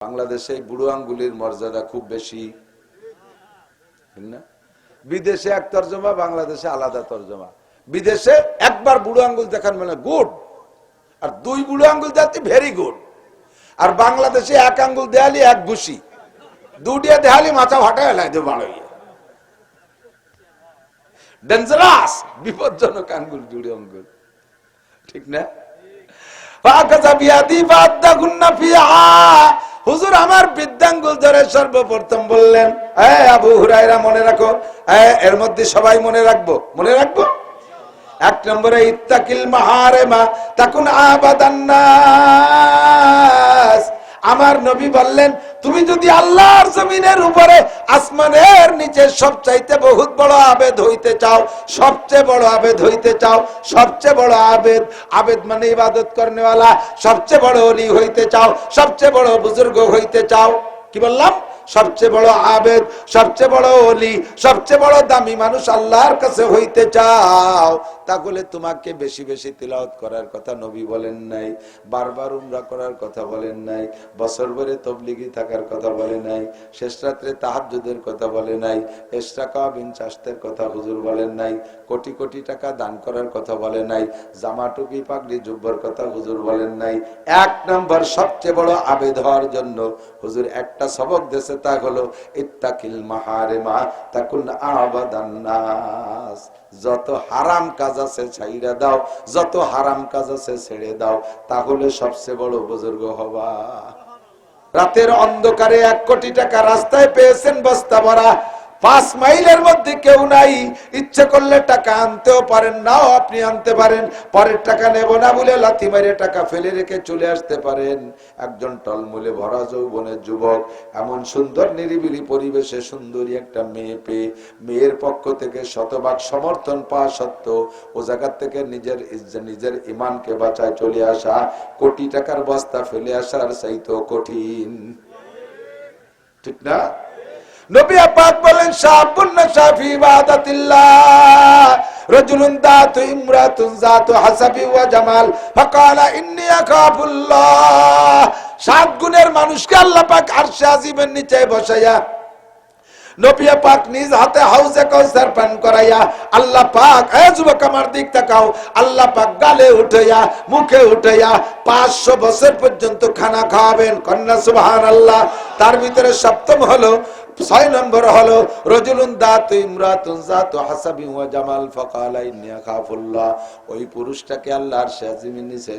বাংলাদেশে বুড়ো আঙ্গুলির মর্যাদা খুব বেশি। বিদেশে এক তর্জমা, বাংলাদেশে আলাদা তর্জমা। বিদেশে একবার বুড়ো আঙ্গুল দেখান মানে গুড, আর দুই বুড়ো আঙ্গুল দেখাতে ভেরি গুড আর বাংলাদেশে এক আঙ্গুল দেয়ালি, এক ঘুষি। দুটিয়া দেহালি মাথা ফাটা এলাই দে বাড়াইয়া ডেঞ্জারাস বিপজ্জনক আঙ্গুল জুড়ে আঙ্গুল। ঠিক না? হুজুর, আমার বিদ্যাঙ্গুল ধরে সর্বপ্রথম বললেন হ্যাঁ আবু হুরাইরা মনে রাখো হ্যাঁ এর মধ্যে সবাই মনে রাখব মনে রাখব? এক নম্বরে, ইত্তাকিল মাহারে মা তখন আবাদান্নাস আমার নবী বললেন, তুমি যদি আল্লাহর জমিনের উপরে আসমানের নিচে সবচাইতে বহুত বড় আবেদ হইতে চাও, সবচেয়ে বড় আবেদ হইতে চাও, সবচেয়ে বড় আবেদ আবেদ মানে ইবাদত করনেওয়ালা, সবচেয়ে বড় অলি হইতে চাও, সবচেয়ে বড় বুজুর্গ হইতে চাও। কি বললাম? সবচেয়ে বড় আবেদ, সবচেয়ে বড় অলি সবচেয়ে বড় দামি মানুষ আল্লাহর কাছে হইতে চাও। তাহলে তোমাকে বেশি বেশি তিলাওয়াত করার কথা নবী বলেন নাই, বারবার উমরা করার কথা বলেন নাই, বছর ভরে তবলিগি থাকার কথা বলে নাই, শেষ রাত্রে তাহাজ্জুদের কথা বলে নাই এসটাকা বিন চাষতের কথা হুজুর বলেন নাই, কোটি কোটি টাকা দান করার কথা বলে নাই জামা টুপি পাগড়ি জুব্বর কথা হুজুর বলেন নাই, এক নম্বর সবচেয়ে বড় আবেদ হওয়ার জন্য হুজুর একটা সবক দেশে তা হলো, ইত্তাকিল মাহারেমা, তাকুন আবাদান্নাস যত হারাম কাজ আছে ছাইরা দাও, যত হারাম কাজ আছে ছেড়ে দাও, তাহলে সবচেয়ে বড় বুজুর্গ হবা। রাতের অন্ধকারে এক কোটি টাকা রাস্তায় পেয়েছেন বস্তা ভরা। পাঁচ মাইলের মধ্যে কেউ নাই। ইচ্ছে করলে টাকা আনতেও পারেন নাও আপনি আনতে পারেন। পরের টাকা নেব না বলে লাথি মারে টাকা ফেলে রেখে চলে আসতে পারেন। একজন টলমূলে ভরা যৌবনের যুবক, এমন সুন্দর নিরিবিলি পরিবেশে সুন্দরী একটা মেয়ে পেয়ে মেয়ের পক্ষ থেকে শতভাগ সমর্থন পাওয়া সত্ত্বেও ও জায়গার থেকে নিজের নিজের ইমানকে বাঁচায় চলে আসা, কোটি টাকার বস্তা ফেলে আসার চাইতো কঠিন। ঠিক না? নবী পাক বলেন শাবুন শাফি ইবাদাতিল্লাহ। রাজুলুন দাতু ইমরাতুন যাতু হাসাবি ওয়া জামাল। ফাকালা ইন্নী আখাফুল্লাহ। সাত গুণের মানুষকে আল্লাহ পাক আরশে আজিমের নিচে বসাইয়া নবিয়া পাক নিজ হাতে হাউজে কৌসার পান করাইয়া, আল্লাহ পাক, এ যুবক আমার দিক তাকাও। আল্লাহ পাক গালে উঠাইয়া, মুখে উঠাইয়া পাঁচশো বছর পর্যন্ত খানা খাওয়াবেন। কন্যা সুবহান আল্লাহ তার ভিতরে সপ্তম হলো, ছয় নম্বর হলো, রজুলুন দাতু ইমরাতুন জাতু হাসাবি জামাল আখাফুল্লাহ। ওই পুরুষটাকে আল্লাহর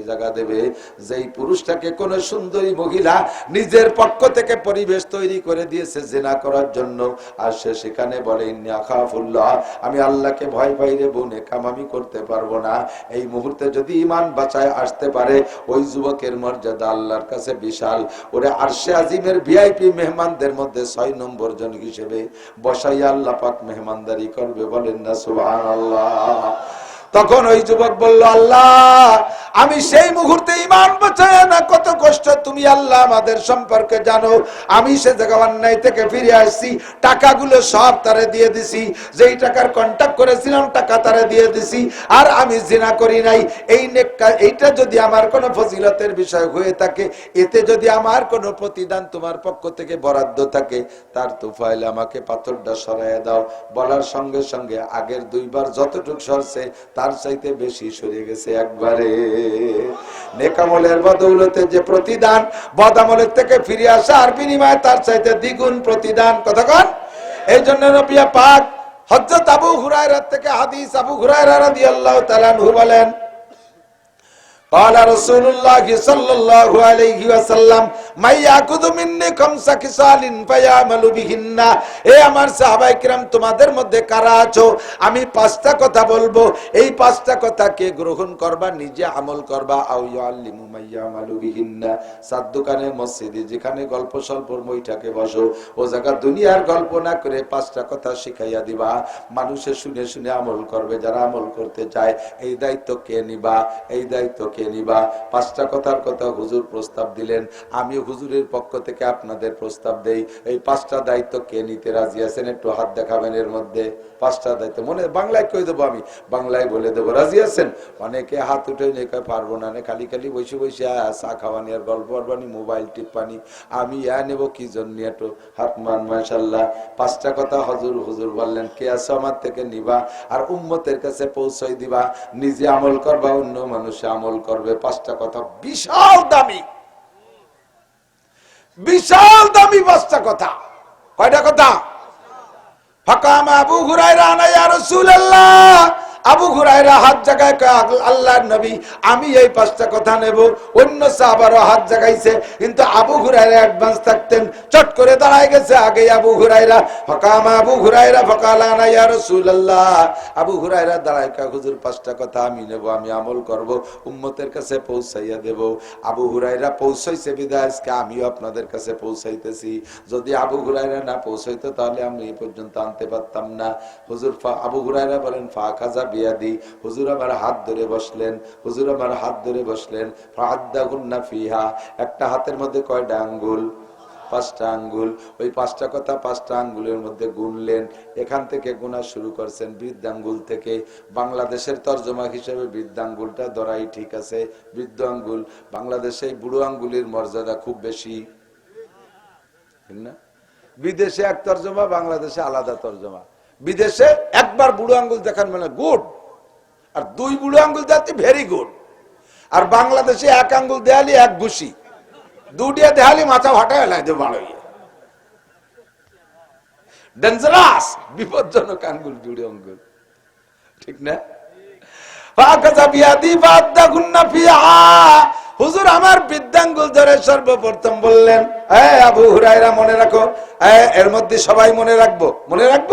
জায়গা দেবে। যেই পুরুষটাকে সুন্দরী মহিলা নিজের পক্ষ থেকে পরিবেশ তৈরি করে দিয়েছে জেনা করার জন্য, আর সে সেখানে বলে, ইন্নী আখাফুল্লাহ, আমি আল্লাহকে ভয় পাই বোন কাম আমি করতে পারব না। এই মুহূর্তে যদি ইমান বাঁচায় আসতে পারে, ওই যুবকের মর্যাদা আল্লাহর কাছে বিশাল। ওরে আরশে আজিমের ভিআইপি মেহমানদের মধ্যে ছয় নম্বর জন হিসেবে বসাইয়া আল্লাহ পাক মেহমানদারি করবে বলেন না, সুবহানাল্লাহ। তখন ওই যুবক বলল, আল্লাহ, আমি সেই মুহূর্তে ইমান বাঁচায় না। কত কষ্ট, তুমি আল্লাহ আমাদের সম্পর্কে জানো। আমি সে জায়গা অন্যায় থেকে ফিরে আসছি। টাকাগুলো সব তারে দিয়ে দিছি। যেই টাকার কন্ট্যাক্ট করেছিলাম, টাকা তারে দিয়ে দিছি। আর আমি জিনা করি নাই। এই এইটা যদি আমার কোনো ফজিলতের বিষয় হয়ে থাকে, এতে যদি আমার কোনো প্রতিদান তোমার পক্ষ থেকে বরাদ্দ থাকে, তার তুফাইলে আমাকে পাথরটা সরাইয়া দাও। বলার সঙ্গে সঙ্গে আগের দুইবার যতটুক সরছে তার চাইতে বেশি সরে গেছে একবারে। নেকামলের বদৌলতে যে প্রতিদান বদামলের থেকে ফিরে আসা আর বিনিময় তার চাইতে দ্বিগুণ প্রতিদান। কতক্ষণ এই জন্য রবিয়া পাক হজরত আবু হুরায়রার থেকে হাদিস আবু হুরায়রা রাদিয়াল্লাহু তাআলা বলেন قال رسول الله صلى الله عليه وسلم ما ياخذ مني خمس خصال فيعمل بهن এ আমার সাহাবায়ে কিরাম তোমাদের মধ্যে কারা আছো আমি পাঁচটা কথা বলবো এই পাঁচটা কথা কে গ্রহণ করবা নিজে আমল করবা আও ইয়াল্লিমু মাইয়ামালু বিহিন্না সাত দোকানে মসজিদে যেখানে গল্প স্বল্পর বইটাকে বসো ও জায়গা দুনিয়ার গল্প না করে পাঁচটা কথা শিখাইয়া দিবা মানুষে শুনে শুনে আমল করবে যারা আমল করতে চায় এই দায়িত্ব কে নিবা এই দায়িত্ব কে কে নিবা। পাঁচটা কথার কথা হুজুর প্রস্তাব দিলেন। আমি হুজুরের পক্ষ থেকে আপনাদের প্রস্তাব দেই। এই পাঁচটা দায়িত্ব কে নিতে রাজি আছেন? একটু হাত দেখাবেন এর মধ্যে। পাঁচটা দায়িত্ব মনে বাংলায় কই দেবো আমি? বাংলায় বলে দেবো। রাজি আছেন? অনেকে হাত উঠে নেকে পারব না খালি খালি বসে বসে চা খাওয়ানি আর গল্প করবানি মোবাইল টিপানি আমি ইয়া নেব কি জন্য একটু হাত মান মাসাল্লাহ পাঁচটা কথা হজুর হুজুর বললেন, কে আছো আমার থেকে নিবা? আর উম্মতের কাছে পৌঁছাই দিবা। নিজে আমল করবা, অন্য মানুষে আমল করবে, পাঁচটা কথা বিশাল দামি। বিশাল দামি পাঁচটা কথা। কয়টা কথা? ফাঁকা আবু ঘুরাই ইয়া রাসূলুল্লাহ। আবু হুরায়রা হাত জায়গায় আল্লাহর নবী আমি এই পাঁচটা কথা নেব। অন্য সাহাবারও হাত জাগাইছে কিন্তু আবু হুরায়রা অ্যাডভান্স থাকতেন। চট করে দাঁড়ায় গেছে আগে আবু হুরায়রা। ফাকাম আবু হুরায়রা ফাকালা আনা ইয়া রাসূলুল্লাহ। আবু হুরায়রা দাঁড়ায় কয়, হুজুর পাঁচটা কথা আমি নেব আমি আমল করব উম্মতের কাছে পৌঁছাইয়া দেব। আবু হুরায়রা পৌঁছাইছে বিদায় আজকে আমিও আপনাদের কাছে পৌঁছাইতেছি। যদি আবু হুরায়রা না পৌঁছাইতো তাহলে আমি এই পর্যন্ত আনতে পারতাম না। হুজুর আবু হুরায়রা বলেন ফা খাজা বিয়াদি হুজুর আমার হাত ধরে বসলেন, হুজুর আমার হাত ধরে বসলেন ফাহাদ্দা গুন্না ফিহা, একটা হাতের মধ্যে কয়টা আঙ্গুল? পাঁচটা আঙ্গুল। ওই পাঁচটা কথা পাঁচটা আঙ্গুলের মধ্যে গুনলেন। এখান থেকে গুণা শুরু করছেন বৃদ্ধাঙ্গুল থেকে। বাংলাদেশের তর্জমা হিসেবে বৃদ্ধাঙ্গুলটা ধরাই ঠিক আছে। বৃদ্ধ আঙ্গুল, বাংলাদেশে বুড়ো আঙ্গুলের মর্যাদা খুব বেশি। না? বিদেশে এক তর্জমা, বাংলাদেশে আলাদা তর্জমা। বিদেশে একবার বুড়ো আঙ্গুল দেখান মানে গুড, আর দুই বুড়ো আঙ্গুল দেখাতে ভেরি গুড আর বাংলাদেশে এক আঙ্গুল দেয়ালি, এক ঘুষি। দুটিয়া দেহালি মাথা ফাটায় লাই দেব বাড়ো ডেঞ্জারাস বিপজ্জনক আঙ্গুল জুড়ে আঙ্গুল। ঠিক না? আমার বৃদ্ধাঙ্গুল ধরে সর্বপ্রথম বললেন হ্যাঁ আবু হুরায়রা, মনে রাখো এর মধ্যে সবাই মনে রাখব। মনে রাখব?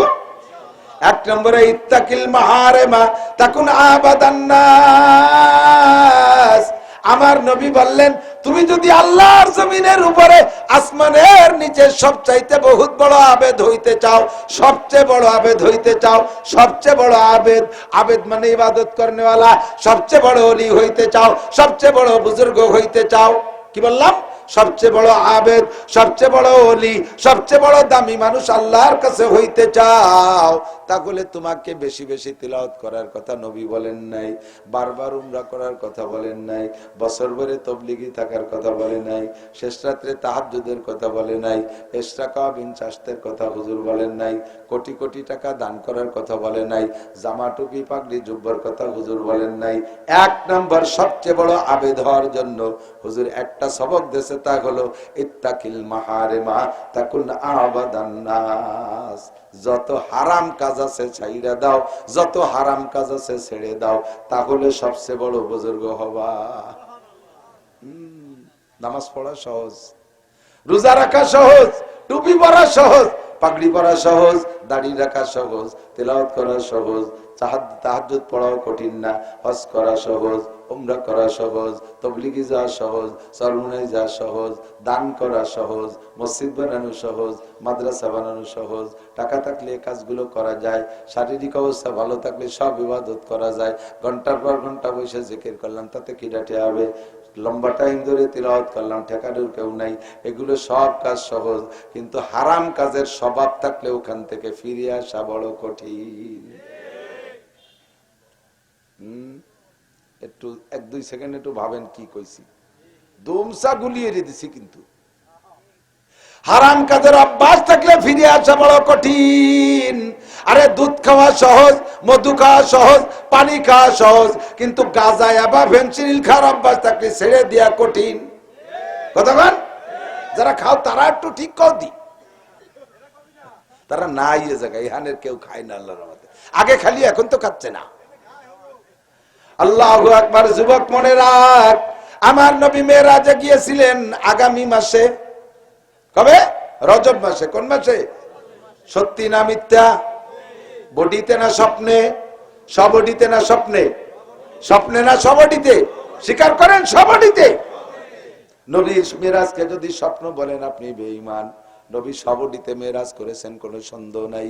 এক নম্বরে, ইত্তাকিল মাহারেমা, তাকুন আবাদান্নাস আমার নবী বললেন, তুমি যদি আল্লাহর জমিনের উপরে আসমানের নিচে সবচাইতে বহুত বড় আবেদ হইতে চাও, সবচেয়ে বড় আবেদ হইতে চাও, সবচেয়ে বড় আবেদ আবেদ মানে ইবাদত করনেওয়ালা, সবচেয়ে বড় অলি হইতে চাও, সবচেয়ে বড় বুজুর্গ হইতে চাও। কি বললাম? সবচেয়ে বড় আবেদ, সবচেয়ে বড় অলি সবচেয়ে বড় দামি মানুষ আল্লাহর কাছে হইতে চাও। তাহলে তোমাকে বেশি বেশি তিলাওত করার কথা নবী বলেন নাই, বারবার উমরা করার কথা বলেন নাই, বছর ভরে তবলিগি থাকার কথা বলে নাই, শেষ রাত্রে তাহাজুদের কথা বলে নাই এসরাকা বিন চাষতের কথা হুজুর বলেন নাই, কোটি কোটি টাকা দান করার কথা বলে নাই, জামা টুপি পাগড়ি জুব্বর কথা হুজুর বলেন নাই। এক নম্বর সবচেয়ে বড় আবেদ হওয়ার জন্য হুজুর একটা সবক দেশে তা হলো, ইত্তাকিল মাহারেমা তাকুন আবাদান্নাস যত হারাম কাজ আছে ছাইরা দাও। যত হারাম কাজ আছে, ছেড়ে দাও। তাহলে সবচেয়ে বড় বুজুর্গ হবা। নামাজ পড়া সহজ। রোজা রাখা সহজ। টুপি পরা সহজ। পাগড়ি পরা সহজ। দাড়ি রাখা সহজ। তেলাওয়াত করা সহজ। তাহাজ পড়াও কঠিন না। হজ করা সহজ। উমরা করা সহজ তবলিগি যাওয়া সহজ সরমুনাই যাওয়া সহজ দান করা সহজ মসজিদ বানানো সহজ মাদ্রাসা বানানো সহজ টাকা থাকলে কাজগুলো করা যায় শারীরিক অবস্থা ভালো থাকলে সব ইবাদত করা যায় ঘণ্টার পর ঘণ্টা বসে জেকের করলাম তাতে কি ডাটে হবে লম্বা টাইম ধরে তিলাওয়াত করলাম ঠেকানোর কেউ নাই এগুলো সব কাজ সহজ কিন্তু হারাম কাজের স্বভাব থাকলে ওখান থেকে ফিরে আসা বড় কঠিন। হুম, একটু, এক, দুই সেকেন্ড একটু ভাবেন কি কইছি। দমসা গুলিয়ে দিছি কিন্তু। হারাম কাজের অভ্যাস থাকলে ফিরে আসা বড় কঠিন। আরে দুধ খাওয়া সহজ, মধু খাওয়া সহজ, পানি খাওয়া সহজ, কিন্তু গাঁজা বা ভেন্সিল খাওয়ার অভ্যাস থাকলে ছেড়ে দেওয়া কঠিন। কতক্ষণ যারা খাও, তারা একটু ঠিক কর দি। তারা না ইয়ে জায়গায় ইহানের কেউ খায় না আল্লাহর আগে খালি, এখন তো খাচ্ছে না। আল্লাহ একবার যুবক মনে রাখ। আমার নবী মেয়েরাজে গিয়েছিলেন আগামী মাসে, কবে? রজব মাসে, কোন মাসে? সত্যি না মিথ্যা? বডিতে না স্বপ্নে? সবডিতে না স্বপ্নে? স্বপ্নে না সবডিতে? স্বীকার করেন সবডিতে। নবী মেরাজকে যদি স্বপ্ন বলেন, আপনি বেঈমান। নবী সবডিতে মেরাজ করেছেন, কোনো সন্দেহ নাই।